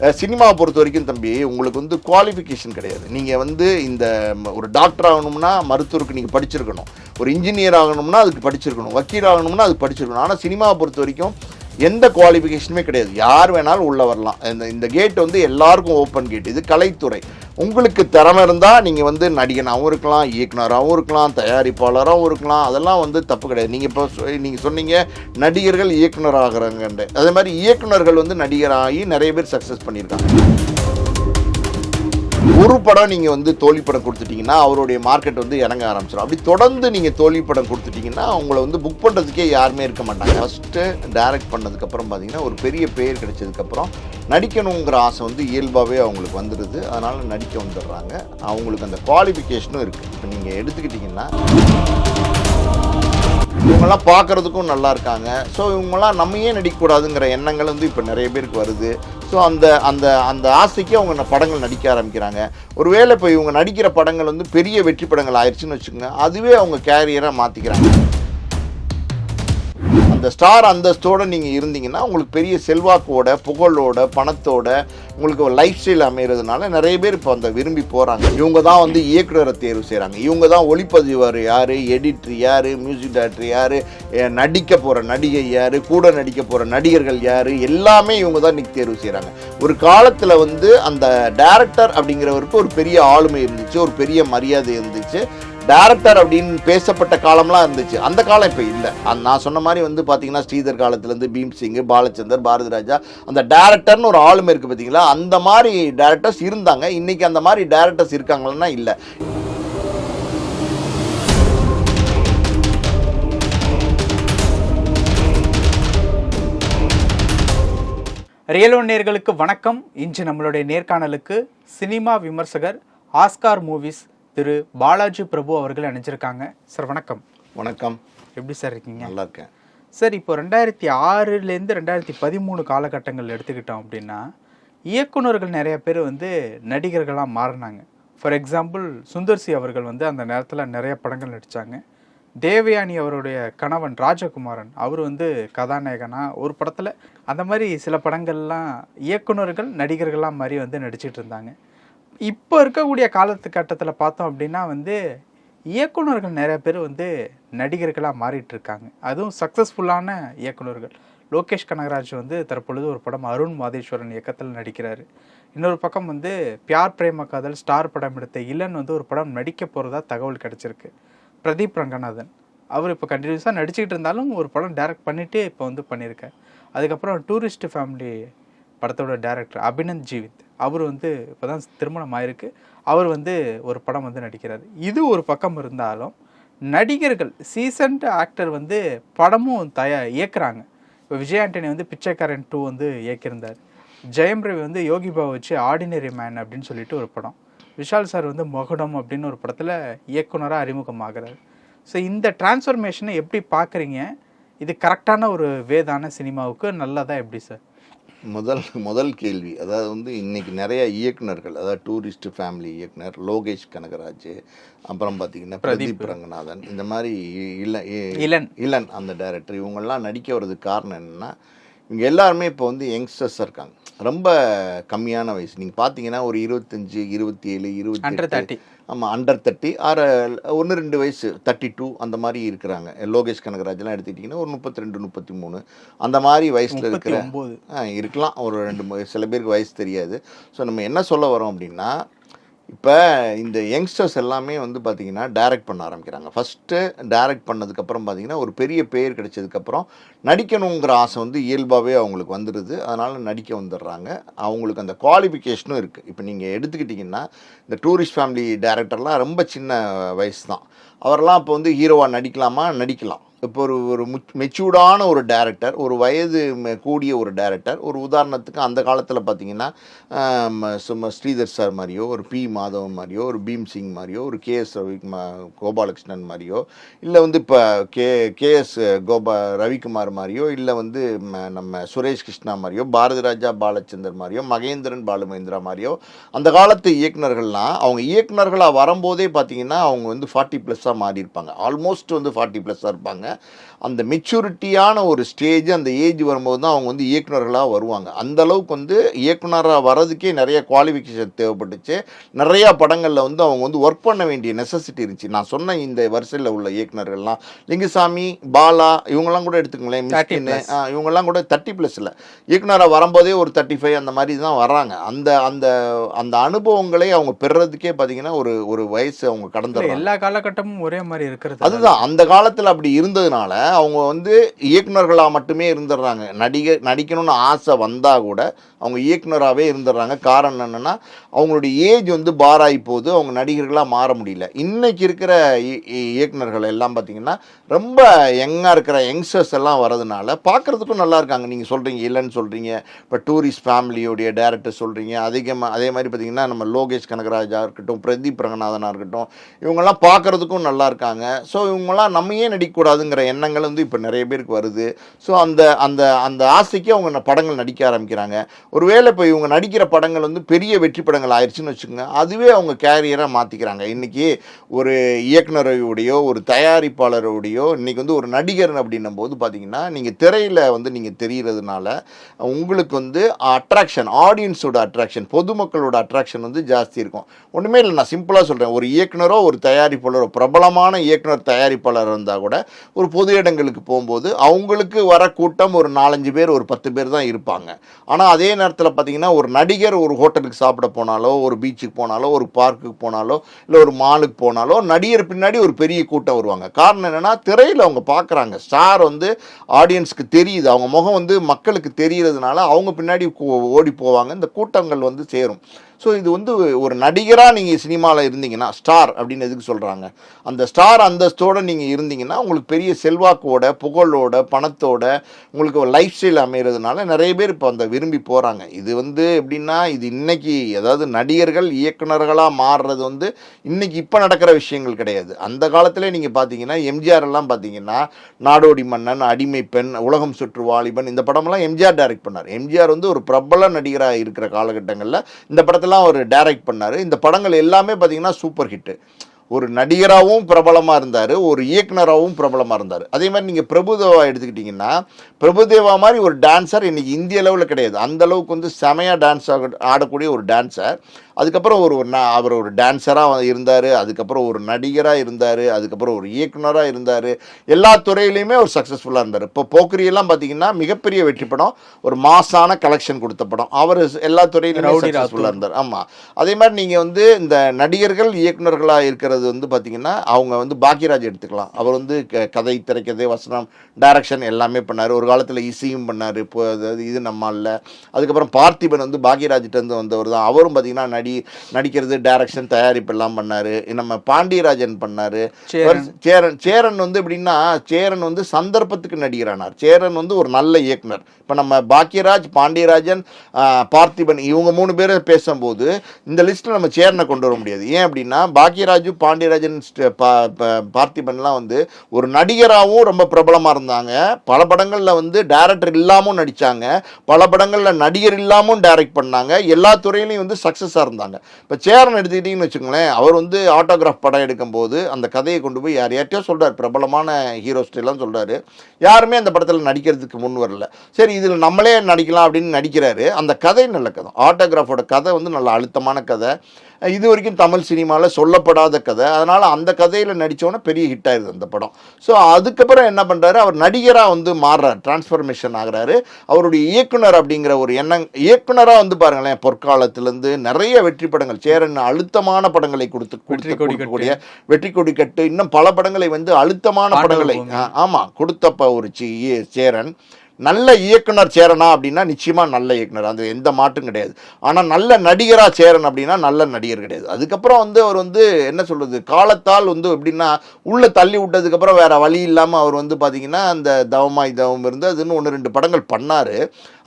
சினிமாவை பொறுத்த வரைக்கும் தம்பி உங்களுக்கு வந்து குவாலிஃபிகேஷன் கிடையாது. நீங்கள் வந்து இந்த ஒரு டாக்டர் ஆகணும்னா மருத்துவருக்கு நீங்கள் படிச்சிருக்கணும். ஒரு இன்ஜினியர் ஆகணும்னா அதுக்கு படிச்சிருக்கணும். வக்கீல் ஆகணும்னா அதுக்கு படிச்சிருக்கணும். ஆனால் சினிமாவை பொறுத்த வரைக்கும் எந்த குவாலிஃபிகேஷனுமே கிடையாது. யார் வேணாலும் உள்ளே வரலாம். இந்த இந்த கேட் வந்து எல்லாருக்கும் ஓப்பன் கேட் இது கலைத்துறை. உங்களுக்கு திறமை இருந்தால் நீங்கள் வந்து நடிகனாகவும் இருக்கலாம் இயக்குனராகவும் இருக்கலாம் தயாரிப்பாளராகவும் இருக்கலாம். அதெல்லாம் வந்து தப்பு கிடையாது. நீங்கள் இப்போ நீங்கள் சொன்னீங்க நடிகர்கள் இயக்குனர் ஆகிறாங்கன்ட்டு. அதே மாதிரி இயக்குனர்கள் வந்து நடிகராகி நிறைய பேர் சக்ஸஸ் பண்ணியிருக்காங்க. ஒரு படம் நீங்கள் வந்து தோல்வி படம் கொடுத்துட்டீங்கன்னா அவருடைய மார்க்கெட் வந்து இறங்க ஆரம்பிச்சிடும் அப்படி தொடர்ந்து நீங்கள் தோல்வி படம் கொடுத்துட்டீங்கன்னா உங்களை வந்து புக் பண்ணுறதுக்கே யாருமே இருக்க மாட்டாங்க. ஃபஸ்ட்டு டைரக்ட் பண்ணதுக்கப்புறம் பார்த்தீங்கன்னா ஒரு பெரிய பேர் கிடைச்சதுக்கப்புறம் நடிக்கணுங்கிற ஆசை வந்து இயல்பாகவே அவங்களுக்கு வந்துடுது. அதனால் நடிக்க வந்துடுறாங்க. அவங்களுக்கு அந்த குவாலிஃபிகேஷனும் இருக்குது இப்போ நீங்கள் எடுத்துக்கிட்டிங்கன்னா இவங்கெல்லாம் பார்க்குறதுக்கும் நல்லா இருக்காங்க. ஸோ இவங்கெல்லாம் நம்ம ஏன் நடிக்கக்கூடாதுங்கிற எண்ணங்கள் வந்து இப்போ நிறைய பேருக்கு வருது. ஸோ அந்த அந்த அந்த ஆசைக்கு அவங்க படங்கள் நடிக்க ஆரம்பிக்கிறாங்க. ஒருவேளை இப்போ இவங்க நடிக்கிற படங்கள் வந்து பெரிய வெற்றி படங்கள் ஆயிடுச்சுன்னு வச்சுக்கோங்க. அதுவே அவங்க கேரியராக மாற்றிக்கிறாங்க அந்த ஸ்டார் அந்தஸ்தோடு நீங்கள் இருந்தீங்கன்னா உங்களுக்கு பெரிய செல்வாக்கோட புகழோட பணத்தோட உங்களுக்கு ஒரு லைஃப் ஸ்டைல் அமைகிறதுனால நிறைய பேர் இப்போ அந்த விரும்பி போகிறாங்க இவங்க தான் வந்து இயக்குநரை தேர்வு செய்கிறாங்க இவங்க தான் ஒளிப்பதிவார் யார் எடிட்ரு யார் மியூசிக் டைரக்டர் யார் நடிக்க போகிற நடிகை யார் கூட நடிக்க போகிற நடிகர்கள் யார் எல்லாமே இவங்க தான் இன்றைக்கி தேர்வு செய்கிறாங்க ஒரு காலத்தில் வந்து அந்த டேரக்டர் அப்படிங்கிறவருக்கு ஒரு பெரிய ஆளுமை இருந்துச்சு ஒரு பெரிய மரியாதை இருந்துச்சு. டேரக்டர் அப்படின்னு பேசப்பட்ட காலம்லாம் இருந்துச்சு. அந்த காலம் இப்போ இல்லை. நான் சொன்ன மாதிரி வந்து பார்த்தீங்கன்னா ஸ்ரீதர் காலத்துலேருந்து பீம் பாலச்சந்தர் பாரதி ராஜா அந்த டேரக்டர்னு ஒரு ஆளுமை இருக்குது பார்த்தீங்களா அந்த மாதிரி டேரக்டர்ஸ் இருந்தாங்க. இன்றைக்கி அந்த மாதிரி டேரக்டர்ஸ் இருக்காங்கன்னா இல்லை. ரியலோ நேர்களுக்கு வணக்கம். இன்று நம்மளுடைய நேர்காணலுக்கு சினிமா விமர்சகர் ஆஸ்கார் மூவிஸ் திரு பாலாஜி பிரபு அவர்கள் அணிஞ்சிருக்காங்க சார் வணக்கம். வணக்கம். எப்படி சார் இருக்கீங்க? நல்லா இருக்கேன். சார் இப்போ ரெண்டாயிரத்தி ஆறுலேருந்து ரெண்டாயிரத்தி பதிமூணு காலகட்டங்கள் எடுத்துக்கிட்டோம் அப்படின்னா இயக்குனர்கள் நிறைய பேர் வந்து நடிகர்களாக மாறினாங்க. ஃபார் எக்ஸாம்பிள் சுந்தர்சி அவர்கள் வந்து அந்த நேரத்தில் நிறைய படங்கள் நடித்தாங்க தேவயானி அவருடைய கணவன் ராஜகுமாரன் அவர் வந்து கதாநாயகனா ஒரு படத்தில் அந்த மாதிரி சில படங்கள்லாம் இயக்குனர்கள் நடிகர்களாக மாதிரி வந்து நடிச்சிட்டு இருந்தாங்க. இப்போ இருக்கக்கூடிய காலத்துக்கட்டத்தில் பார்த்தோம் அப்படின்னா வந்து இயக்குனர்கள் நிறைய பேர் வந்து நடிகர்களாக மாறிட்டு இருக்காங்க அதுவும் சக்ஸஸ்ஃபுல்லான இயக்குனர்கள். லோகேஷ் கனகராஜ் வந்து தற்பொழுது ஒரு படம் அருண் மாதேஸ்வரன் இயக்கத்தில் நடிக்கிறாரு. இன்னொரு பக்கம் வந்து பியார் பிரேம காதல் ஸ்டார் படம் எடுத்த இளன் வந்து ஒரு படம் நடிக்க போகிறதா தகவல் கிடச்சிருக்கு. பிரதீப் ரங்கநாதன். அவர் இப்போ கண்டினியூஸாக நடிச்சுக்கிட்டு இருந்தாலும் ஒரு படம் டைரக்ட் பண்ணிட்டு இப்போ வந்து பண்ணியிருக்கார். அதுக்கப்புறம் டூரிஸ்ட் ஃபேமிலி படத்தோட டேரக்டர் அபினந்த் ஜீவித். அவர் வந்து இப்போ தான் திருமணம் ஆயிருக்கு. அவர் வந்து ஒரு படம் வந்து நடிக்கிறார். இது ஒரு பக்கம் இருந்தாலும் நடிகர்கள் சீசன்ட் ஆக்டர் வந்து படமும் தயா இயக்குறாங்க. இப்போ விஜய் ஆண்டனி வந்து பிச்சைக்காரன் டூ வந்து இயக்கியிருந்தார். ஜெயம் ரவி வந்து யோகி பாபு வச்சு ஆர்டினரி மேன் அப்படின்னு சொல்லிட்டு ஒரு படம். விஷால் சார் வந்து மகுடம் அப்படின்னு ஒரு படத்தில் இயக்குனராக அறிமுகமாகிறார். ஸோ இந்த டிரான்ஸ்ஃபர்மேஷனை எப்படி பார்க்குறீங்க இது கரெக்டான ஒரு வேதான சினிமாவுக்கு? நல்லதாக எப்படி சார் முதல் முதல் கேள்வி அதாவது வந்து இன்னைக்கு நிறைய இயக்குனர்கள் அதாவது டூரிஸ்ட் ஃபேமிலி இயக்குனர் லோகேஷ் கனகராஜ் அப்புறம் பார்த்தீங்கன்னா பிரதீப். ரங்கநாதன் இந்த மாதிரி இல்ல இளன். இளன் அந்த டைரக்டர் இவங்கெல்லாம் நடிக்க வர்றதுக்கு காரணம் என்னென்னா இவங்க எல்லாருமே இப்போ வந்து யங்ஸ்டர்ஸாக இருக்காங்க. ரொம்ப கம்மியான வயசு. நீங்கள் பார்த்தீங்கன்னா ஒரு இருபத்தஞ்சி இருபத்தி ஏழு இருபத்தி தேர்ட்டி ஆமாம் அண்டர் தேர்ட்டி ஆறு ஒன்று ரெண்டு வயசு தேர்ட்டி டூ அந்த மாதிரி இருக்கிறாங்க. லோகேஷ் கனகராஜ்லாம் எடுத்துக்கிட்டிங்கன்னா ஒரு முப்பத்தி ரெண்டு முப்பத்தி மூணு அந்த மாதிரி வயசில் இருக்கிற இருக்கலாம். ஒரு ரெண்டு சில பேருக்கு வயசு தெரியாது. ஸோ நம்ம என்ன சொல்ல வரோம் அப்படின்னா இப்போ இந்த யங்ஸ்டர்ஸ் எல்லாமே வந்து பார்த்திங்கன்னா டைரக்ட் பண்ண ஆரம்பிக்கிறாங்க. ஃபஸ்ட்டு டைரக்ட் பண்ணதுக்கப்புறம் பார்த்தீங்கன்னா ஒரு பெரிய பேர் கிடைச்சதுக்கப்புறம் நடிக்கணுங்கிற ஆசை வந்து இயல்பாகவே அவங்களுக்கு வந்துடுது அதனால் நடிக்க வந்துடுறாங்க. அவங்களுக்கு அந்த குவாலிஃபிகேஷனும் இருக்குது இப்போ நீங்கள் எடுத்துக்கிட்டிங்கன்னா இந்த டூரிஸ்ட் ஃபேமிலி டைரக்டர்லாம் ரொம்ப சின்ன வயசு தான் அவரெல்லாம் இப்போ வந்து ஹீரோவாக நடிக்கலாமா? நடிக்கலாம். இப்போ ஒரு ஒரு மெச்சூர்டான ஒரு டேரக்டர் ஒரு வயது ம- கூடிய ஒரு டேரக்டர் ஒரு உதாரணத்துக்கு அந்த காலத்தில் பார்த்தீங்கன்னா ஆம், சும்மா ஸ்ரீதர் சார் மாதிரியோ ஒரு பி மாதவன் மாதிரியோ ஒரு பீம் சிங் மாதிரியோ ஒரு கே எஸ் ரவி கோபாலகிருஷ்ணன் மாதிரியோ இல்லை வந்து இப்போ கே கேஎஸ் கோபா ரவிக்குமார் மாதிரியோ இல்லை வந்து நம்ம சுரேஷ் கிருஷ்ணா மாதிரியோ பாரதி ராஜா பாலச்சந்தர் மாதிரியோ மகேந்திரன் பாலுமகேந்திரா மாதிரியோ அந்த காலத்து இயக்குநர்கள்லாம் அவங்க இயக்குனர்களாக வரும்போதே பார்த்தீங்கன்னா அவங்க வந்து ஃபார்ட்டி ப்ளஸ்ஸாக மாறி இருப்பாங்க ஆல்மோஸ்ட் வந்து ஃபார்ட்டி ப்ளஸ்ஸாக இருப்பாங்க. அந்த மெச்சூரிட்டியான ஒரு ஸ்டேஜ் அந்த ஏஜ் வரும்போது தான் அவங்க வந்து இயக்குனர்களாக வருவாங்க. அந்த அளவுக்கு வந்து இயக்குனராக வர்றதுக்கே நிறைய குவாலிஃபிகேஷன் தேவைப்பட்டுச்சு. நிறையா படங்களில் வந்து அவங்க வந்து ஒர்க் பண்ண வேண்டிய நெசசிட்டி இருந்துச்சு. நான் சொன்ன இந்த வரிசையில் உள்ள இயக்குனர்கள்லாம் லிங்குசாமி பாலா இவங்கெல்லாம் கூட எடுத்துக்கங்களேன் 30 மிஸ்கின் plus. ஆ, இவங்கெல்லாம் கூட தேர்ட்டி ப்ளஸ் இல்லை. இயக்குனராக வரும்போதே ஒரு தேர்ட்டி ஃபைவ் அந்த மாதிரி தான் வராங்க அந்த அந்த அந்த அனுபவங்களை அவங்க பெறுறதுக்கே பார்த்தீங்கன்னா ஒரு ஒரு வயசு அவங்க கடந்துடுறாங்க. எல்லா காலகட்டமும் ஒரே மாதிரி இருக்கிறது அதுதான். அந்த காலத்தில் அப்படி இருந்ததுனால அவங்க வந்து இயக்குனர்களாக மட்டுமே இருந்துடுறாங்க. நடிக நடிக்கணும்னு ஆசை வந்தால் கூட அவங்க இயக்குனராகவே இருந்துடுறாங்க. காரணம் என்னென்னா அவங்களுடைய ஏஜ் வந்து பாராகி போகுது. அவங்க நடிகர்களாக மாற முடியல. இன்றைக்கி இருக்கிற இ- இயக்குனர்கள் எல்லாம் பார்த்தீங்கன்னா ரொம்ப யங்காக இருக்கிற யங்ஸ்டர்ஸ் எல்லாம் வரதுனால பார்க்குறதுக்கும் நல்லா இருக்காங்க. நீங்கள் சொல்கிறீங்க இல்லைன்னு சொல்கிறீங்க இப்போ டூரிஸ்ட் ஃபேமிலியோடைய டேரக்டர் சொல்கிறீங்க அதிகமாக அதே மாதிரி பார்த்தீங்கன்னா நம்ம லோகேஷ் கனகராஜாக இருக்கட்டும் பிரதீப் ரங்கநாதனாக இருக்கட்டும் இவங்கெல்லாம் பார்க்குறதுக்கும் நல்லா இருக்காங்க. ஸோ இவங்கெல்லாம் நம்ம ஏன் நடிக்கக்கூடாதுங்கிற எண்ணங்கள் வந்து இப்போ நிறைய பேருக்கு வருது. ஸோ அந்த அந்த அந்த ஆசைக்கு அவங்க படங்கள் நடிக்க ஆரம்பிக்கிறாங்க. ஒருவேளை இப்போ இவங்க நடிக்கிற படங்கள் வந்து பெரிய வெற்றி படங்கள் ஆயிடுச்சுன்னு வச்சுக்கோங்க அதுவே அவங்க கேரியராக மாற்றிக்கிறாங்க இன்றைக்கி ஒரு இயக்குனரையோடையோ ஒரு தயாரிப்பாளரோடையோ இன்றைக்கி வந்து ஒரு நடிகர் அப்படின்னும் போது பார்த்திங்கன்னா நீங்கள் திரையில் வந்து நீங்கள் தெரிகிறதுனால உங்களுக்கு வந்து அட்ராக்ஷன் ஆடியன்ஸோட அட்ராக்ஷன் பொதுமக்களோட அட்ராக்ஷன் வந்து ஜாஸ்தி இருக்கும். ஒன்றுமே இல்லை நான் சிம்பிளாக சொல்கிறேன் ஒரு இயக்குனரோ ஒரு தயாரிப்பாளரோ பிரபலமான இயக்குனர் தயாரிப்பாளர் இருந்தால் கூட ஒரு பொது இடங்களுக்கு போகும்போது அவங்களுக்கு வர கூட்டம் ஒரு நாலஞ்சு பேர் ஒரு பத்து பேர் தான் இருப்பாங்க. ஆனால் அதே நேரத்தில் பார்த்தீங்கன்னா ஒரு நடிகர் ஒரு ஹோட்டலுக்கு சாப்பிட போனாலோ ஒரு பீச்சுக்கு போனாலோ ஒரு பார்க்குக்கு போனாலோ இல்லை ஒரு மாலுக்கு போனாலோ நடிகர் பின்னாடி ஒரு பெரிய கூட்டம் வருவாங்க. காரணம் என்னென்னா திரையில் அவங்க பார்க்குறாங்க ஸ்டார் வந்து ஆடியன்ஸ்க்கு தெரியுது. அவங்க முகம் வந்து மக்களுக்கு தெரிகிறதுனால அவங்க பின்னாடி ஓடி போவாங்க. இந்த கூட்டங்கள் வந்து சேரும். ஸோ இது வந்து ஒரு நடிகராக நீங்கள் சினிமாவில் இருந்தீங்கன்னா ஸ்டார் அப்படின்னு எதுக்கு சொல்கிறாங்க அந்த ஸ்டார் அந்தஸ்தோடு நீங்கள் இருந்தீங்கன்னா உங்களுக்கு பெரிய செல்வாக்கோட புகழோட பணத்தோட உங்களுக்கு ஒரு லைஃப் ஸ்டைல் அமைகிறதுனால நிறைய பேர் இப்போ அந்த விரும்பி போகிறாங்க இது வந்து எப்படின்னா இது இன்றைக்கி அதாவது நடிகர்கள் இயக்குனர்களாக மாறுறது வந்து இன்றைக்கி இப்போ நடக்கிற விஷயங்கள் கிடையாது. அந்த காலத்திலே நீங்கள் பார்த்தீங்கன்னா எம்ஜிஆர் எல்லாம் பார்த்தீங்கன்னா நாடோடி மன்னன் அடிமை பெண் உலகம் சுற்று வாலிபன் இந்த படமெல்லாம் எம்ஜிஆர் டைரக்ட் பண்ணார். எம்ஜிஆர் வந்து ஒரு பிரபல நடிகராக இருக்கிற காலகட்டங்களில் இந்த படத்தை படத்தெல்லாம் அவர் டைரக்ட் பண்ணார். இந்த படங்கள் எல்லாமே பார்த்தீங்கன்னா சூப்பர் ஹிட்டு ஒரு நடிகராகவும் பிரபலமாக இருந்தார் ஒரு இயக்குனராகவும் பிரபலமாக இருந்தார். அதே மாதிரி நீங்கள் பிரபுதேவா எடுத்துக்கிட்டிங்கன்னா பிரபுதேவா மாதிரி ஒரு டான்ஸர் இன்றைக்கி இந்திய அளவில் கிடையாது. அந்த அளவுக்கு வந்து செமையாக டான்ஸ் ஆக ஆடக்கூடிய ஒரு டான்ஸர் அதுக்கப்புறம் ஒரு ஒரு ந- அவர் ஒரு டான்ஸராக இருந்தார் அதுக்கப்புறம் ஒரு நடிகராக இருந்தார் அதுக்கப்புறம் ஒரு இயக்குனராக இருந்தார். எல்லா துறையிலையுமே அவர் சக்ஸஸ்ஃபுல்லாக இருந்தார். இப்போ போக்கிரியெல்லாம் பார்த்தீங்கன்னா மிகப்பெரிய வெற்றி படம் ஒரு மாசான கலெக்ஷன் கொடுத்த படம். அவர் எல்லா துறையிலுமே சக்ஸஸ்ஃபுல்லாக இருந்தார். ஆமாம் அதே மாதிரி நீங்கள் வந்து இந்த நடிகர்கள் இயக்குனர்களாக இருக்கிறது வந்து பார்த்தீங்கன்னா அவங்க வந்து பாக்யராஜ் எடுத்துக்கலாம். அவர் வந்து கதை திரைக்கதை வசனம் டைரக்ஷன் எல்லாமே பண்ணார். ஒரு காலத்தில் இசையும் பண்ணார். இப்போ அதாவது இது நம்மால் அதுக்கப்புறம் பார்த்திபன் வந்து பாக்யராஜ்கிட்ட இருந்து வந்தவர் தான். அவரும் பார்த்தீங்கன்னா நடி நடிக்கிறது டைரக்ஷன் தயாரிப்பு எல்லாம் பண்ணார். நம்ம பாண்டியராஜன் பண்ணார். சேரன். சேரன் வந்து எப்படின்னா சேரன் வந்து சந்தர்ப்பத்துக்கு நடிகரானார். சேரன் வந்து ஒரு நல்ல இயக்குனர். இப்போ நம்ம பாக்யராஜ் பாண்டியராஜன் பார்த்திபன் இவங்க மூணு பேரை பேசும்போது இந்த லிஸ்ட்டில் நம்ம சேரனை கொண்டு வர முடியாது. ஏன் அப்படின்னா பாக்யராஜு பாண்டியராஜன் பார்த்திபன்லாம் வந்து ஒரு நடிகராகவும் ரொம்ப பிரபலமாக இருந்தாங்க. பல படங்களில் வந்து டைரக்டர் இல்லாமல் நடித்தாங்க பல படங்களில் நடிகர் இல்லாமல் டைரக்ட் பண்ணாங்க. எல்லா துறையிலையும் வந்து சக்ஸஸாக இருந்தாங்க. இப்போ சேரன் எடுத்துக்கிட்டிங்கன்னு வச்சுக்கோங்களேன் அவர் வந்து ஆட்டோகிராஃப் படம் எடுக்கும்போது அந்த கதையை கொண்டு போய் யார் யார்ட்டையோ சொல்கிறார் பிரபலமான ஹீரோஸ்டெல்லாம் சொல்கிறாரு யாருமே அந்த படத்தில் நடிக்கிறதுக்கு முன் வரல. சரி இதில் நம்மளே நடிக்கலாம் அப்படின்னு நடிக்கிறாரு. அந்த கதை நல்ல கதை. ஆட்டோகிராஃபோட கதை வந்து நல்ல அழுத்தமான கதை. இது வரைக்கும் தமிழ் சினிமாவில் சொல்லப்படாத கதை. அதனால் அந்த கதையில் நடித்தோன்னே பெரிய ஹிட் ஆயிடுது அந்த படம். ஸோ அதுக்கப்புறம் என்ன பண்ணுறாரு அவர் நடிகராக வந்து மாறுறார். டிரான்ஸ்ஃபர்மேஷன் ஆகிறாரு. அவருடைய இயக்குனர் அப்படிங்கிற ஒரு எண்ணம் இயக்குனராக வந்து பாருங்களேன் பொற்காலத்திலேருந்து நிறைய வெற்றி படங்கள். சேரன் அழுத்தமான படங்களை கொடுத்து கொடுக்கக்கூடிய வெற்றி கொடி கட்டு. இன்னும் பல படங்களை வந்து அழுத்தமான படங்களை பூமி. ஆ, ஆமா. கொடுத்தப்ப ஒரு சேரன். நல்ல இயக்குனர் சேரனா அப்படின்னா நிச்சயமா நல்ல இயக்குனர். அது எந்த மாற்றும் கிடையாது. ஆனா நல்ல நடிகரா சேரன் அப்படின்னா நல்ல நடிகர் கிடையாது. அதுக்கப்புறம் வந்து அவர் வந்து என்ன சொல்றது? காலத்தால் வந்து எப்படின்னா உள்ள தள்ளி விட்டதுக்கு அப்புறம் வேற வழி இல்லாம அவர் வந்து பாத்தீங்கன்னா அந்த தவமாய் தவம் இருந்து அதுன்னு ஒன்று ரெண்டு படங்கள் பண்ணாரு.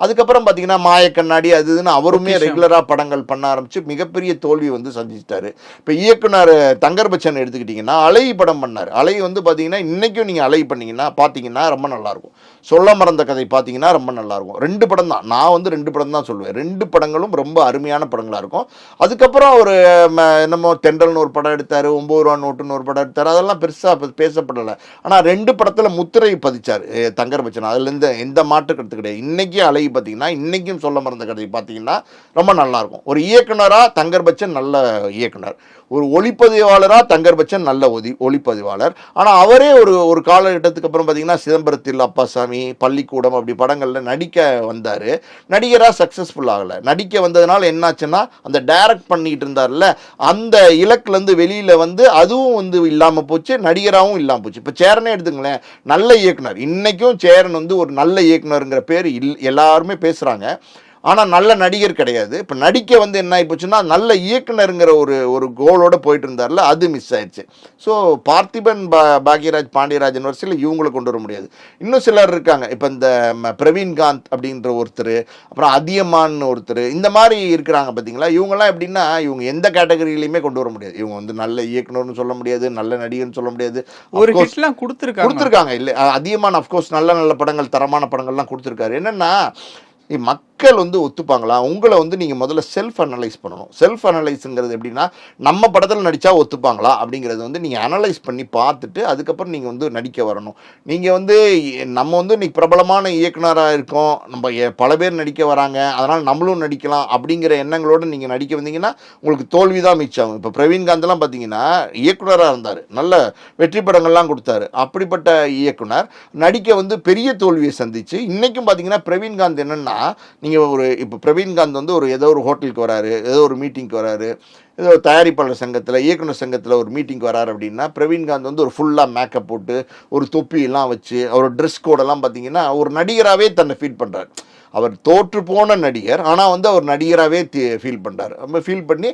அதுக்கப்புறம் பாத்தீங்கன்னா மாயக்கண்ணாடி அது இதுன்னு அவருமே பொக்கிஷம். ரெகுலரா படங்கள் பண்ண ஆரம்பிச்சு மிகப்பெரிய தோல்வி வந்து சந்திச்சிட்டாரு. இப்போ இயக்குனர் தங்கர் பச்சன் எடுத்துக்கிட்டிங்கன்னா அலை படம் பண்ணார். அலை வந்து பார்த்தீங்கன்னா இன்றைக்கும் நீங்கள் அலை பண்ணீங்கன்னா பார்த்தீங்கன்னா ரொம்ப நல்லாயிருக்கும் சொல்ல மறந்த கதை பார்த்தீங்கன்னா ரொம்ப நல்லாயிருக்கும். ரெண்டு படம் தான். நான் வந்து ரெண்டு படம் தான் சொல்லுவேன். ரெண்டு படங்களும் ரொம்ப அருமையான படங்களாக இருக்கும். அதுக்கப்புறம் ஒரு என்னமோ தென்றல்னு ஒரு படம் எடுத்தார் ஒம்பது ரூபா நோட்டுன்னு ஒரு படம் எடுத்தார். அதெல்லாம் பெருசாக பேசப்படலை. ஆனால் ரெண்டு படத்தில் முத்திரை பதிச்சார் தங்கர் பச்சன். அதுலேருந்து எந்த மாற்று கருத்து கிடையாது. இன்றைக்கும் அழகி பார்த்தீங்கன்னா இன்றைக்கும் சொல்ல மறந்த கதை பார்த்தீங்கன்னா ரொம்ப நல்லாயிருக்கும். ஒரு இயக்குனராக தங்கர் பச்சன் நல்ல இயக்குனர். ஒரு ஒளிப்பதிவாளராக தங்கர் பச்சன் நல்ல ஒதி ஒளிப்பதிவாளர். ஆனால் அவரே ஒரு ஒரு காலகட்டத்துக்கு அப்புறம் பார்த்தீங்கன்னா சிதம்பரத்தில் அப்பாசாமி பள்ளிக்கூடம் அப்படி படங்களில் நடிக்க வந்தார். நடிகராக சக்ஸஸ்ஃபுல் ஆகலை. நடிக்க வந்ததுனால என்னாச்சுன்னா அந்த டைரக்ட் பண்ணிட்டு இருந்தார்ல அந்த இலக்குலேருந்து வெளியில் வந்து அதுவும் வந்து இல்லாமல் போச்சு நடிகராகவும் இல்லாமல் போச்சு. இப்போ சேரனே எடுத்துங்களேன் நல்ல இயக்குனர். இன்றைக்கும் சேரன் வந்து ஒரு நல்ல இயக்குனருங்கிற பேர் இல் எல்லாருமே பேசுகிறாங்க ஆனால் நல்ல நடிகர் கிடையாது. இப்போ நடிக்க வந்து என்ன ஆகி போச்சுன்னா நல்ல இயக்குனருங்கிற ஒரு ஒரு கோலோட போயிட்டு இருந்தார்ல அது மிஸ் ஆயிடுச்சு. ஸோ பார்த்திபன் பா பாக்யராஜ் பாண்டியராஜன் வரிசையில் இவங்களை கொண்டு வர முடியாது. இன்னும் சிலர் இருக்காங்க. இப்போ இந்த பிரவீன்காந்த் அப்படின்ற ஒருத்தர் அப்புறம் அதியமான் ஒருத்தர் இந்த மாதிரி இருக்கிறாங்க பார்த்தீங்களா இவங்கெல்லாம் எப்படின்னா இவங்க எந்த கேட்டகரியிலையுமே கொண்டு வர முடியாது. இவங்க வந்து நல்ல இயக்குனர்னு சொல்ல முடியாது நல்ல நடிகர்னு சொல்ல முடியாது. ஒரு ஹிட்லாம் கொடுத்துருக்காங்க. கொடுத்துருக்காங்க. இல்லை அதிகமான அஃப்கோர்ஸ் நல்ல நல்ல படங்கள் தரமான படங்கள்லாம் கொடுத்துருக்காரு. என்னென்னா மக்கள் வந்து ஒத்துப்பாங்களா? உங்களை வந்து நீங்கள் முதல்ல செல்ஃப் அனலைஸ் பண்ணணும். செல்ஃப் அனலைஸுங்கிறது எப்படின்னா நம்ம படத்தில் நடித்தா ஒத்துப்பாங்களா? அப்படிங்கிறது வந்து நீங்கள் அனலைஸ் பண்ணி பார்த்துட்டு அதுக்கப்புறம் நீங்கள் வந்து நடிக்க வரணும். நீங்கள் வந்து நம்ம வந்து இன்னைக்கு பிரபலமான இயக்குனராக இருக்கோம். நம்ம பல பேர் நடிக்க வராங்க. அதனால் நம்மளும் நடிக்கலாம் அப்படிங்கிற எண்ணங்களோடு நீங்கள் நடிக்க வந்தீங்கன்னா உங்களுக்கு தோல்வி தான் மிச்சம். இப்போ பிரவீன்காந்த்லாம் பார்த்தீங்கன்னா இயக்குனராக இருந்தார். நல்ல வெற்றி படங்கள்லாம் கொடுத்தாரு. அப்படிப்பட்ட இயக்குனர். நடிக்க வந்து பெரிய தோல்வியை சந்திச்சு இன்றைக்கும் பார்த்தீங்கன்னா பிரவீன்காந்த் என்னென்னா நீங்கள் ஒரு இப்போ பிரவீன்காந்த் வந்து ஒரு ஏதோ ஒரு ஹோட்டலுக்கு வராரு ஏதோ ஒரு மீட்டிங்க்கு வராரு ஏதோ ஒரு தயாரிப்பாளர் சங்கத்தில் இயக்குனர் சங்கத்தில் ஒரு மீட்டிங்க்கு வராரு அப்படின்னா பிரவீன்காந்த் வந்து ஒரு ஃபுல்லாக மேக்கப் போட்டு ஒரு தொப்பியெல்லாம் வச்சு அவர் ட்ரெஸ் கோடெல்லாம் பார்த்தீங்கன்னா ஒரு நடிகராகவே தன்னை ஃபீல் பண்ணுறாரு அவர் தோற்று போன நடிகர் ஆனால் வந்து அவர் நடிகராகவே ஃபீல் பண்ணுறாரு ரொம்ப ஃபீல் பண்ணி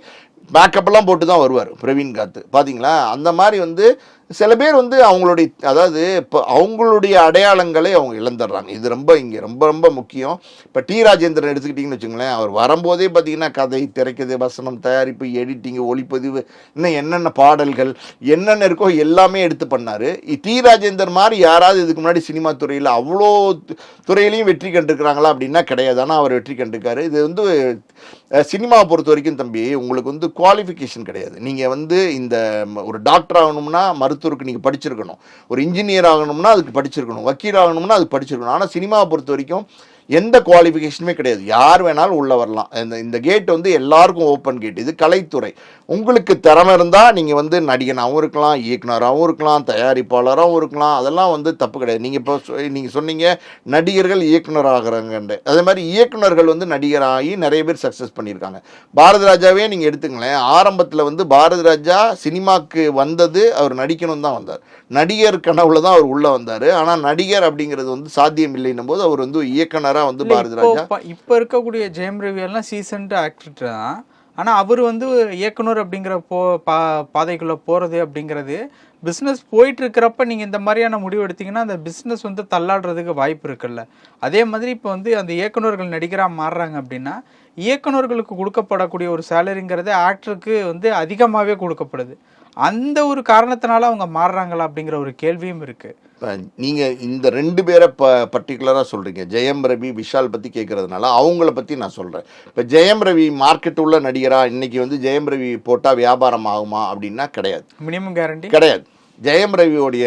மேக்கப்பெல்லாம் போட்டு தான் வருவார் பிரவீன்காந்த் பார்த்தீங்களா அந்த மாதிரி வந்து சில பேர் வந்து அவங்களுடைய அதாவது இப்போ அவங்களுடைய அடையாளங்களை அவங்க இழந்துடுறாங்க. இது ரொம்ப இங்கே ரொம்ப ரொம்ப முக்கியம். இப்போ டி ராஜேந்திரன் எடுத்துக்கிட்டிங்கன்னு வச்சுங்களேன் அவர் வரும்போதே பார்த்தீங்கன்னா கதை திரைக்கதை வசனம் தயாரிப்பு எடிட்டிங் ஒளிப்பதிவு இன்னும் என்னென்ன பாடல்கள் என்னென்ன இருக்கோ எல்லாமே எடுத்து பண்ணார். டி ராஜேந்தர் மாதிரி யாராவது இதுக்கு முன்னாடி சினிமா துறையில் அவ்வளோ துறையிலையும் வெற்றி கண்டுருக்கிறாங்களா அப்படின்னா கிடையாது. ஆனால் அவர் வெற்றி கண்டுருக்காரு. இது வந்து சினிமாவை பொறுத்த வரைக்கும் தம்பி உங்களுக்கு வந்து குவாலிஃபிகேஷன் கிடையாது. நீங்கள் வந்து இந்த ஒரு டாக்டர் ஆகணும்னா மருத்துவருக்கு நீங்கள் படிச்சிருக்கணும். ஒரு இன்ஜினியர் ஆகணும்னா அதுக்கு படிச்சிருக்கணும். வக்கீல் ஆகணும்னா அதுக்கு படிச்சிருக்கணும். ஆனால் சினிமாவை பொறுத்த வரைக்கும் எந்த குவாலிஃபிகேஷனுமே கிடையாது. யார் வேணாலும் உள்ளே வரலாம். இந்த இந்த கேட் வந்து எல்லாருக்கும் ஓப்பன் கேட் இது கலைத்துறை. உங்களுக்கு திறமை இருந்தால் நீங்கள் வந்து நடிகனாகவும் இருக்கலாம் இயக்குனராகவும் இருக்கலாம் தயாரிப்பாளராகவும் இருக்கலாம். அதெல்லாம் வந்து தப்பு கிடையாது. நீங்கள் இப்போ நீங்கள் சொன்னீங்க நடிகர்கள் இயக்குனர் ஆகிறாங்கன்ட்டு. அதே மாதிரி இயக்குனர்கள் வந்து நடிகராகி நிறைய பேர் சக்ஸஸ் பண்ணியிருக்காங்க. பாரதி ராஜாவே நீங்கள் எடுத்துங்களேன். ஆரம்பத்தில் வந்து பாரதி ராஜா சினிமாக்கு வந்தது அவர் நடிக்கணும் தான் வந்தார். நடிகர் கனவுல தான் அவர் உள்ளே வந்தார். ஆனால் நடிகர் அப்படிங்கிறது வந்து சாத்தியம் இல்லைன்னும் போது அவர் வந்து இயக்குனர் இயக்குனராக வந்து பாரதி ராஜா? இப்போ இருக்கக்கூடிய ஜெயம் ரவி எல்லாம் சீசன்டு ஆக்டர் தான். ஆனா அவர் வந்து இயக்குனர் அப்படிங்கிற போ பா பாதைக்குள்ள போறது அப்படிங்கிறது பிஸ்னஸ் போயிட்டு இருக்கிறப்ப நீங்க இந்த மாதிரியான முடிவு எடுத்தீங்கன்னா அந்த பிஸ்னஸ் வந்து தள்ளாடுறதுக்கு வாய்ப்பு இருக்குல்ல. அதே மாதிரி இப்போ வந்து அந்த இயக்குனர்கள் நடிகரா மாறுறாங்க அப்படின்னா இயக்குனர்களுக்கு கொடுக்கப்படக்கூடிய ஒரு சேலரிங்கிறது ஆக்டருக்கு வந்து அதிகமாகவே கொடுக்கப்படுது. அந்த ஒரு காரணத்தினால அவங்க மாறுறாங்களா அப்படிங்கிற ஒரு கேள்வியும் இருக்கு. இப்போ நீங்கள் இந்த ரெண்டு பேரை ப பர்டிகுலராக சொல்கிறீங்க ஜெயம் ரவி விஷால் பற்றி கேட்குறதுனால அவங்கள பற்றி நான் சொல்கிறேன் இப்போ ஜெயம் ரவி மார்க்கெட் உள்ள நடிகரா இன்னைக்கு வந்து ஜெயம் ரவி போட்டால் வியாபாரம் ஆகுமா அப்படின்னா கிடையாது. மினிமம் கேரண்டி கிடையாது. ஜெயம் ரவியோடைய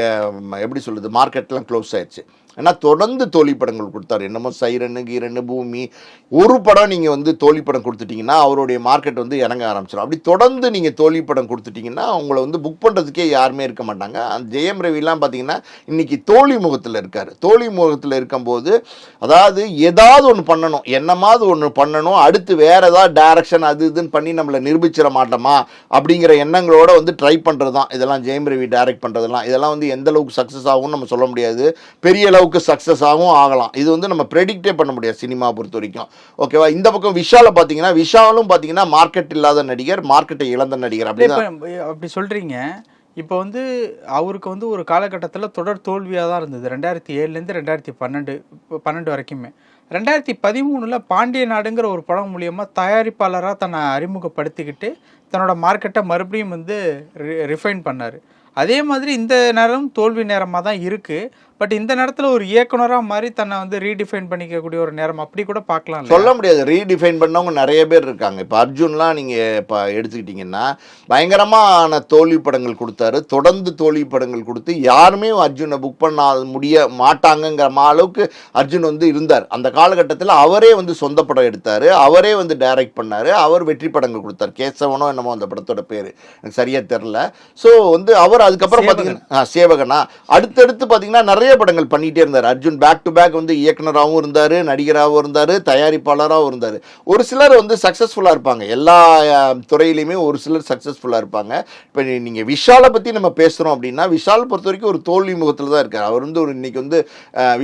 எப்படி சொல்கிறது மார்க்கெட்லாம் க்ளோஸ் ஆயிடுச்சு. ஏன்னா தொடர்ந்து தோழிப்படங்கள் படங்கள் கொடுத்தாரு. என்னமோ சைரனு கீரனு பூமி. ஒரு படம் நீங்கள் வந்து தோழிப்படம் படம் அவருடைய மார்க்கெட் வந்து இறங்க ஆரம்பிச்சிடும் அப்படி தொடர்ந்து நீங்கள் தோழிப்படம் படம் கொடுத்துட்டீங்கன்னா வந்து புக் பண்ணுறதுக்கே யாருமே இருக்க மாட்டாங்க. அந்த ஜெயம் ரவிலாம் பார்த்தீங்கன்னா இன்றைக்கி தோழி முகத்தில் இருக்கார். தோழி முகத்தில் இருக்கும்போது அதாவது ஏதாவது ஒன்று பண்ணணும். என்னமாவது ஒன்று பண்ணணும். அடுத்து வேறு ஏதாவது டைரக்ஷன் அது இதுன்னு பண்ணி நம்மளை நிரூபிச்சிட மாட்டோமா? அப்படிங்கிற எண்ணங்களோட வந்து ட்ரை பண்ணுறது தான் இதெல்லாம் ஜெயம் ரவி டைரக்ட் பண்ணுறதெல்லாம் இதெல்லாம் வந்து எந்த அளவுக்கு சக்ஸஸ் ஆகும்னு நம்ம சொல்ல முடியாது. பெரிய அளவுக்கு சக்ஸஸ் ஆகும் ஆகலாம். இது வந்து நம்ம ப்ரெடிக்டே பண்ண முடியாது சினிமா பொறுத்த வரைக்கும். ஓகேவா இந்த பக்கம் விஷால பார்த்தீங்கன்னா விஷாலும் பார்த்தீங்கன்னா மார்க்கெட் இல்லாத நடிகர் மார்க்கெட்டை இழந்த நடிகர் இல்ல, அப்படி சொல்றீங்க. இப்போ வந்து அவருக்கு வந்து ஒரு காலகட்டத்தில் தொடர் தோல்வியாக தான் இருந்தது. ரெண்டாயிரத்தி ஏழுலேருந்து ரெண்டாயிரத்தி பன்னெண்டு பன்னெண்டு வரைக்குமே. ரெண்டாயிரத்தி பதிமூணில் பாண்டிய நாடுங்கிற ஒரு படம் மூலியமாக தயாரிப்பாளராக தன்னை அறிமுகப்படுத்திக்கிட்டு தன்னோட மார்க்கெட்டை மறுபடியும் வந்து ரிஃபைன் பண்ணார். அதே மாதிரி இந்த நேரம் தோல்வி நேரமாக தான் இருக்குது பட் இந்த நேரத்துல ஒரு இயக்குனரா மாதிரி தன்னை வந்து ரீடிஃபைன் பண்ணிக்கக்கூடிய ஒரு நேரம் அப்படி கூட பார்க்கலாம்? சொல்ல முடியாது. ரீடிஃபைன் பண்ணவங்க நிறைய பேர் இருக்காங்க. இப்போ அர்ஜுன்லாம் நீங்கள் இப்போ எடுத்துக்கிட்டிங்கன்னா பயங்கரமான தோல்வி படங்கள் கொடுத்தாரு. தொடர்ந்து தோல்வி படங்கள் கொடுத்து யாருமே அர்ஜுனை புக் பண்ண முடிய மாட்டாங்கங்கிற அளவுக்கு அர்ஜுன் வந்து இருந்தார். அந்த காலகட்டத்தில் அவரே வந்து சொந்த படம் எடுத்தார். அவரே வந்து டைரக்ட் பண்ணார். அவர் வெற்றி படங்கள் கொடுத்தார். கேசவனோ என்னமோ அந்த படத்தோட பேர். எனக்கு சரியாக தெரில ஸோ வந்து அவர் அதுக்கப்புறம். பார்த்தீங்கன்னா சேவகனா. அடுத்தடுத்து பார்த்தீங்கன்னா நிறைய படங்கள் பண்ணிகிட்டே இருந்தார். அர்ஜுன் பேக் டு பேக் வந்து இயக்குனராகவும் இருந்தார் நடிகராகவும் இருந்தார் தயாரிப்பாளராகவும் இருந்தார். ஒரு சிலர் வந்து சக்ஸஸ்ஃபுல்லாக இருப்பாங்க. எல்லா துறையிலையுமே ஒரு சிலர் சக்ஸஸ்ஃபுல்லாக இருப்பாங்க. இப்போ நீங்கள் விஷாலை பற்றி நம்ம பேசுகிறோம் அப்படின்னா விஷால் பொறுத்த வரைக்கும் ஒரு தோல்வி முகத்தில் தான் இருக்கார். அவர் வந்து ஒரு இன்றைக்கி வந்து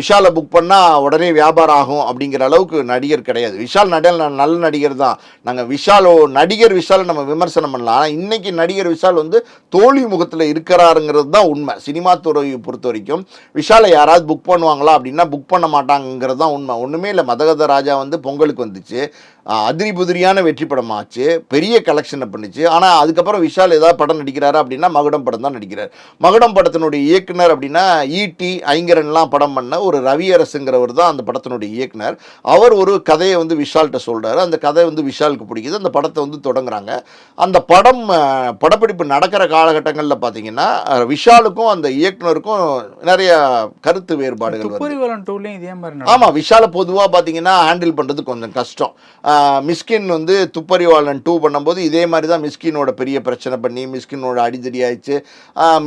விஷாலை புக் பண்ணால் உடனே வியாபாரம் ஆகும் அப்படிங்கிற அளவுக்கு நடிகர் கிடையாது. விஷால் நட நல்ல நடிகர் தான். நாங்கள் விஷாலோ நடிகர் விஷாலை நம்ம விமர்சனம் பண்ணலாம். ஆனால் இன்னைக்கு நடிகர் விஷால் வந்து தோல்வி முகத்தில் இருக்கிறாருங்கிறது தான் உண்மை. சினிமா துறையை பொறுத்த வரைக்கும் விஷால் யாராவது புக் பண்ணுவாங்களா அப்படின்னா புக் பண்ண மாட்டாங்கிறது தான் உண்மை. ஒன்றுமே இல்லை. மதகத ராஜா வந்து பொங்கலுக்கு வந்துச்சு. அதிரி புதிரியான வெற்றி படம் ஆச்சு பெரிய கலெக்ஷனை பண்ணுச்சு. ஆனால் அதுக்கப்புறம் விஷால் ஏதாவது படம் நடிக்கிறாரா அப்படின்னா மகுடம் படம் தான் நடிக்கிறார். மகுடம் படத்தினுடைய இயக்குனர் அப்படின்னா ஈட்டி ஐங்கரன்லாம் படம் பண்ண ஒரு ரவியரசுங்கிறவர் தான் அந்த படத்தினுடைய இயக்குனர். அவர் ஒரு கதையை வந்து விஷால்கிட்ட சொல்கிறாரு அந்த கதை வந்து விஷாலுக்கு பிடிக்குது. அந்த படத்தை வந்து தொடங்குறாங்க. அந்த படம் படப்பிடிப்பு நடக்கிற காலகட்டங்களில் பார்த்தீங்கன்னா விஷாலுக்கும் அந்த இயக்குனருக்கும் நிறைய கருத்து வேறுபாடுகள். ஆமாம் விஷாலை பொதுவாக பார்த்தீங்கன்னா ஹேண்டில் பண்ணுறது கொஞ்சம் கஷ்டம். மிஸ்கின் வந்து துப்பறிவாளன் டூ பண்ணும்போது இதே மாதிரி தான் மிஸ்கினோட பெரிய பிரச்சனை பண்ணி மிஸ்கினோட அடிதடி ஆயிடுச்சு.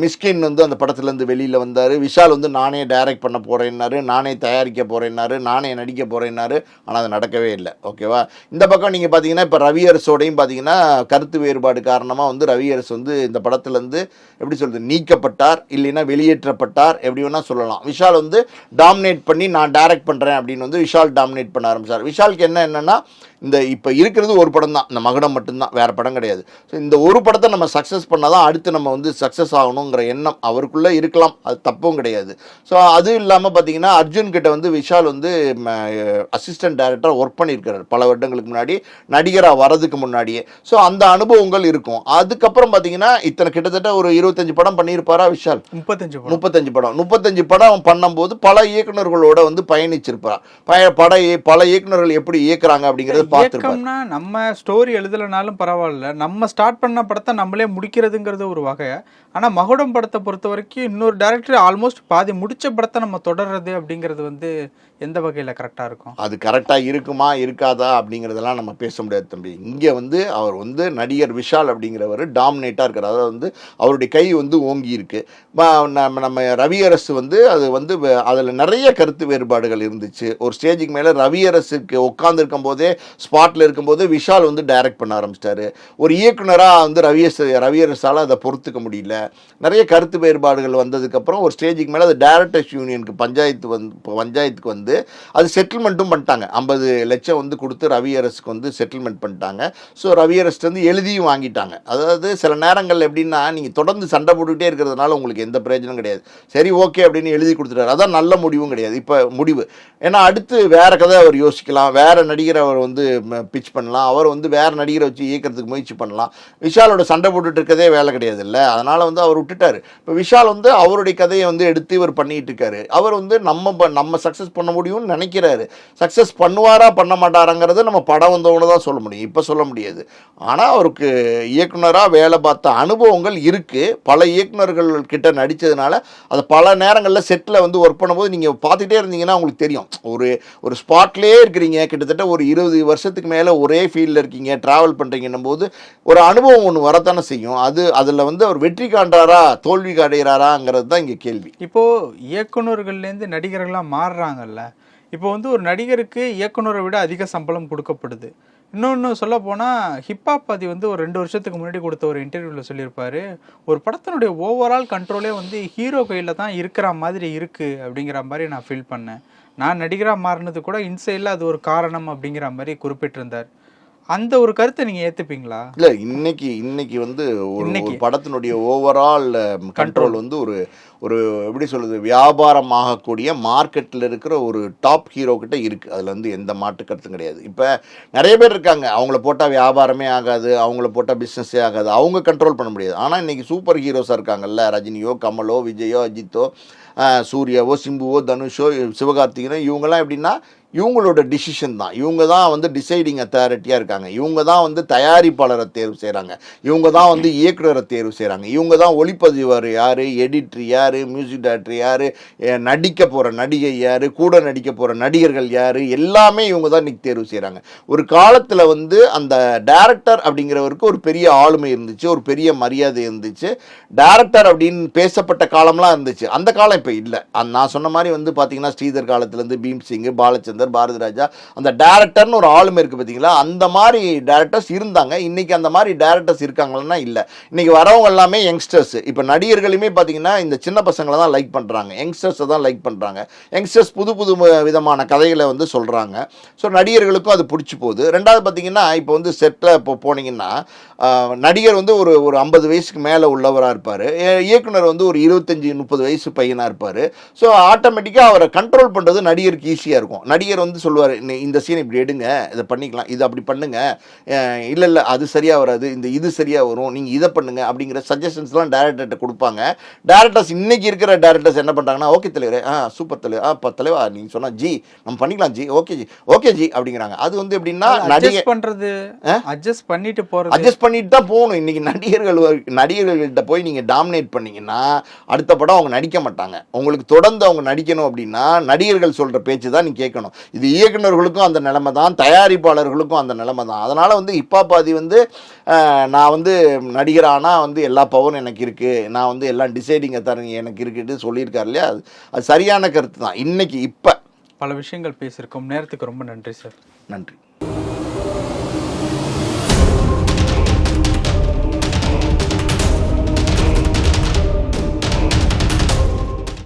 மிஸ்கின் வந்து அந்த படத்துலேருந்து வெளியில் வந்தார். விஷால் வந்து நானே டைரக்ட் பண்ண போகிறேன்னாரு நானே தயாரிக்க போகிறேன்னாரு நானே நடிக்க போகிறேன்னாரு ஆனால் அது நடக்கவே இல்லை. ஓகேவா இந்த பக்கம் நீங்கள் பார்த்தீங்கன்னா இப்போ ரவி அரசோடையும் பார்த்தீங்கன்னா கருத்து வேறுபாடு காரணமாக வந்து ரவி அரசு வந்து இந்த படத்துலேருந்து எப்படி சொல்கிறது நீக்கப்பட்டார் இல்லைன்னா வெளியேற்றப்பட்டார் எப்படி வேணால் சொல்லலாம். விஷால் வந்து டாமினேட் பண்ணி நான் டைரக்ட் பண்ணுறேன் அப்படின்னு வந்து விஷால் டாமினேட் பண்ண ஆரம்பிச்சார். விஷாலுக்கு என்ன என்னென்னா இந்த இப்போ இருக்கிறது ஒரு படம் தான் இந்த மகுடம் மட்டும்தான் வேறு படம் கிடையாது. ஸோ இந்த ஒரு படத்தை நம்ம சக்ஸஸ் பண்ணால் தான் அடுத்து நம்ம வந்து சக்ஸஸ் ஆகணுங்கிற எண்ணம் அவருக்குள்ளே இருக்கலாம். அது தப்பும் கிடையாது. ஸோ அது இல்லாமல் பார்த்தீங்கன்னா அர்ஜுன் கிட்ட வந்து விஷால் வந்து அசிஸ்டன்ட் டைரக்டர் ஒர்க் பண்ணியிருக்காரு பல வருடங்களுக்கு முன்னாடி நடிகராக வரதுக்கு முன்னாடியே. ஸோ அந்த அனுபவங்கள் இருக்கும். அதுக்கப்புறம் பார்த்தீங்கன்னா இத்தனை கிட்டத்தட்ட ஒரு இருபத்தஞ்சு படம் பண்ணியிருப்பாரா விஷால்? முப்பத்தஞ்சு முப்பத்தஞ்சு படம். முப்பத்தஞ்சு படம் பண்ணும்போது பல இயக்குனர்களோட வந்து பயணிச்சிருப்பார் பய பட பல இயக்குனர்கள் எப்படி இயக்குறாங்க அப்படிங்கறத பார்த்துருப்பார். இயக்கம்னா நம்ம ஸ்டோரி எழுதலைனாலும் பரவாயில்ல. நம்ம ஸ்டார்ட் பண்ண படத்தை நம்மளே முடிக்கிறதுங்கிறது ஒரு வகை. ஆனா மகுடம் படத்தை பொறுத்த வரைக்கும் இன்னொரு டேரக்டர் ஆல்மோஸ்ட் பாதி முடிச்ச படத்தை நம்ம தொடர்றது அப்படிங்கிறது வந்து எந்த வகையில கரெக்டா இருக்கும்? அது கரெக்டாக இருக்குமா இருக்காதா அப்படிங்கிறதெல்லாம் நம்ம பேச முடியாது தம்பி. இங்கே வந்து அவர் வந்து நடிகர் விஷால் அப்படிங்கிறவர் டாமினேட்டாக இருக்கார். அதாவது வந்து அவருடைய கை வந்து ஓங்கி இருக்கு. நம்ம நம்ம ரவியரசு வந்து அது வந்து அதில் நிறைய கருத்து வேறுபாடுகள் இருந்துச்சு. ஒரு ஸ்டேஜுக்கு மேலே ரவியரசுக்கு உட்காந்துருக்கும் போதே ஸ்பாட்டில் இருக்கும்போது விஷால் வந்து டைரக்ட் பண்ண ஆரம்பிச்சிட்டாரு. ஒரு இயக்குனராக வந்து ரவியரசு ரவியரசால் அதை பொறுத்துக்க முடியல. நிறைய கருத்து வேறுபாடுகள் வந்ததுக்கப்புறம் ஒரு ஸ்டேஜுக்கு மேலே அது டேரக்டர்ஸ் யூனியனுக்கு பஞ்சாயத்து வந்து பஞ்சாயத்துக்கு வந்து அது செட்டில்மெண்ட்டும் பண்ணிட்டாங்க. ஐம்பது லட்சம் வந்து கொடுத்து ரவியரசுக்கு வந்து செட்டில்மெண்ட் பண்ணிட்டாங்க. ஸோ ரவியரசு வந்து எழுதியும் வாங்கிட்டாங்க. அதாவது சில நேரங்கள் எப்படின்னா நீங்கள் தொடர்ந்து சண்டை போட்டுக்கிட்டே இருக்கிறதுனால உங்களுக்கு எந்த பிரயோஜனம் கிடையாது. சரி ஓகே அப்படின்னு எழுதி கொடுத்துட்டாரு. அதான் நல்ல முடிவும் கிடையாது. இப்போ முடிவு. ஏன்னா அடுத்து வேறு கதை அவர் யோசிக்கலாம். வேறு நடிகர் அவர் வந்து பிச் பண்ணலாம். அவர் வந்து வேறு நடிகரை வச்சு இயக்கிறதுக்கு முயற்சி பண்ணலாம். விஷாலோட சண்டை போட்டுட்டு இருக்கதே வேலை கிடையாது இல்லை அதனால் வந்து அவர் விட்டுட்டாரு. இப்போ விஷால் வந்து அவருடைய கதையை வந்து எடுத்து இவர் பண்ணிட்டு இருக்காரு. அவர் வந்து நம்ம ப- நம்ம சக்ஸஸ் பண்ண முடியும்னு நினைக்கிறாரு. சக்ஸஸ் பண்ணுவாரா பண்ண மாட்டாராங்கிறத நம்ம படம் வந்தவங்க தான் சொல்ல முடியும். இப்போ சொல்ல முடியாது. ஆனால் அவருக்கு இயக்குனராக வேலை பார்த்த அனுபவங்கள் இருக்குது பல இயக்குனர்கள் கிட்ட நடித்ததுனால அது பல நேரங்களில் செட்டில் வந்து ஒர்க் பண்ணும்போது நீங்கள் பார்த்துட்டே இருந்தீங்கன்னா உங்களுக்கு தெரியும். ஒரு ஒரு ஸ்பாட்லேயே இருக்கிறீங்க. கிட்டத்தட்ட ஒரு இருபது வருஷத்துக்கு மேலே ஒரே ஃபீல்டில் இருக்கீங்க ட்ராவல் பண்ணுறீங்கன்னும் போது ஒரு அனுபவம் ஒன்று வரத்தானே செய்யும். அது அதில் வந்து அவர் வெற்றி காண்றாரா தோல்வி அடைகிறாராங்கிறது தான் இங்கே கேள்வி. இப்போது இயக்குனர்கள்லேருந்து நடிகர்களா மாறுறாங்கல்ல. இப்போ வந்து ஒரு நடிகருக்கு இயக்குனரை விட அதிக சம்பளம் கொடுக்கப்படுது. இன்னொன்று சொல்ல போனால் ஹிப்ஹாப் பதி வந்து ஒரு ரெண்டு வருஷத்துக்கு முன்னாடி கொடுத்த ஒரு இன்டர்வியூவில் சொல்லியிருப்பார். ஒரு படத்தினுடைய ஓவரால் கண்ட்ரோலே வந்து ஹீரோ கையில் தான் இருக்கிற மாதிரி இருக்குது அப்படிங்கிற மாதிரி நான் ஃபீல் பண்ணேன். நான் நடிகராக மாறினது கூட இன்சைடில் அது ஒரு காரணம் அப்படிங்கிற மாதிரி குறிப்பிட்டிருந்தார். அந்த ஒரு கருத்தை நீங்கள் ஏற்றுப்பீங்களா இல்லை இன்னைக்கு இன்னைக்கு வந்து ஒரு படத்தினுடைய ஓவரால் கண்ட்ரோல் வந்து ஒரு ஒரு எப்படி சொல்றது வியாபாரமாகக்கூடிய மார்க்கெட்டில் இருக்கிற ஒரு டாப் ஹீரோ கிட்ட இருக்கு. அதில் வந்து எந்த மாற்று கருத்தும் கிடையாது. இப்போ நிறைய பேர் இருக்காங்க. அவங்கள போட்டால் வியாபாரமே ஆகாது அவங்கள போட்டால் பிஸ்னஸே ஆகாது. அவங்க கண்ட்ரோல் பண்ண முடியாது. ஆனால் இன்னைக்கு சூப்பர் ஹீரோஸாக இருக்காங்கல்ல ரஜினியோ கமலோ விஜயோ அஜித்தோ சூர்யாவோ சிம்புவோ தனுஷோ சிவகார்த்திகனோ இவங்கெல்லாம் எப்படின்னா இவங்களோட டிசிஷன் தான். இவங்க தான் வந்து டிசைடிங் அத்தாரிட்டியாக இருக்காங்க. இவங்க தான் வந்து தயாரிப்பாளரை தேர்வு செய்கிறாங்க இவங்க தான் வந்து இயக்குனரை தேர்வு செய்கிறாங்க இவங்க தான் ஒளிப்பதிவர் யார் எடிட்ரு யார் மியூசிக் டைரக்டர் யார் நடிக்க போகிற நடிகை யார் கூட நடிக்க போகிற நடிகர்கள் யார் எல்லாமே இவங்க தான் இன்றைக்கி தேர்வு செய்கிறாங்க ஒரு காலத்தில் வந்து அந்த டேரக்டர் அப்படிங்கிறவருக்கு ஒரு பெரிய ஆளுமை இருந்துச்சு ஒரு பெரிய மரியாதை இருந்துச்சு. டேரக்டர் அப்படின்னு பேசப்பட்ட காலம்லாம் இருந்துச்சு. அந்த காலம் இப்போ இல்லை. நான் சொன்ன மாதிரி வந்து பார்த்தீங்கன்னா ஸ்ரீதர் காலத்துலேருந்து பீம் சிங் பாலச்சந்தர் பாரதி ராஜா அந்த டேரக்டர்னு ஒரு ஆளுமை இருக்குது பார்த்தீங்களா அந்த மாதிரி டேரக்டர்ஸ் இருந்தாங்க. இன்னைக்கு அந்த மாதிரி டேரக்டர்ஸ் இருக்காங்கன்னா இல்லை. இன்றைக்கி வரவங்க எல்லாமே யங்ஸ்டர்ஸ் இப்போ நடிகர்களுமே பார்த்தீங்கன்னா இந்த சின்ன பசங்களை தான் லைக் பண்ணுறாங்க யங்ஸ்டர்ஸை தான் லைக் பண்ணுறாங்க யங்ஸ்டர்ஸ் புது புது விதமான கதைகளை வந்து சொல்கிறாங்க ஸோ நடிகர்களுக்கும் அது பிடிச்சி போகுது. ரெண்டாவது பார்த்தீங்கன்னா இப்போ வந்து செட்டில் இப்போ போனீங்கன்னா நடிகர் வந்து ஒரு ஒரு ஐம்பது வயசுக்கு மேலே உள்ளவராக இருப்பார். இயக்குனர் வந்து ஒரு இருபத்தஞ்சி முப்பது வயசு பையனாக இருப்பார். ஸோ ஆட்டோமேட்டிக்காக அவரை கண்ட்ரோல் பண்ணுறது நடிகருக்கு ஈஸியாக இருக்கும். நடிகர் வந்து சொல்லுவார் இந்த சீன் இப்படி எடுங்க இதை பண்ணிக்கலாம் இது அப்படி பண்ணுங்க. இல்லை இல்லை அது சரியாக வராது இந்த இது சரியாக வரும் நீங்கள் இதை பண்ணுங்க அப்படிங்கிற சஜஷன்ஸ்லாம் டேரக்டர்கிட்ட கொடுப்பாங்க. டேரக்டர்ஸ் இன்னைக்கு இருக்கிற டேரக்டர்ஸ் என்ன பண்ணுறாங்கன்னா ஓகே தலைவரே ஆ சூப்பர் தலைவர் ஆ ப தலைவா நீங்கள் சொன்னா ஜி நம்ம பண்ணிக்கலாம் ஜி ஓகே ஜி ஓகே ஜி அப்படிங்கிறாங்க. அது வந்து எப்படின்னா நடிகை அட்ஜஸ்ட் பண்றது அட்ஜஸ்ட் பண்ணிட்டு போறது. அட்ஜஸ்ட் பண்ணிட்டு தான் போகணும். இன்னைக்கு நடிகர்கள் நடிகர்கள்கிட்ட போய் நீங்கள் டாமினேட் பண்ணீங்கன்னா அடுத்த படம் அவங்க நடிக்க மாட்டாங்க. உங்களுக்கு தொடர்ந்து அவங்க நடிக்கணும் அப்படின்னா நடிகர்கள் சொல்கிற பேச்சு தான் நீ கேட்கணும். இது இயக்குனர்களுக்கும் அந்த நிலைமை தான் தயாரிப்பாளர்களுக்கும் அந்த நிலைமை தான். அதனால் வந்து இப்பா பாதி வந்து நான் வந்து நடிகரானா வந்து எல்லா பவரும் எனக்கு இருக்குது நான் வந்து எல்லாம் டிசைடிங்கை தரங்க எனக்கு இருக்குன்னு சொல்லியிருக்காரு இல்லையா? அது அது சரியான கருத்து தான். இன்னைக்கு இப்போ. பல விஷயங்கள் பேசியிருக்கோம். நேரத்துக்கு ரொம்ப நன்றி சார். நன்றி.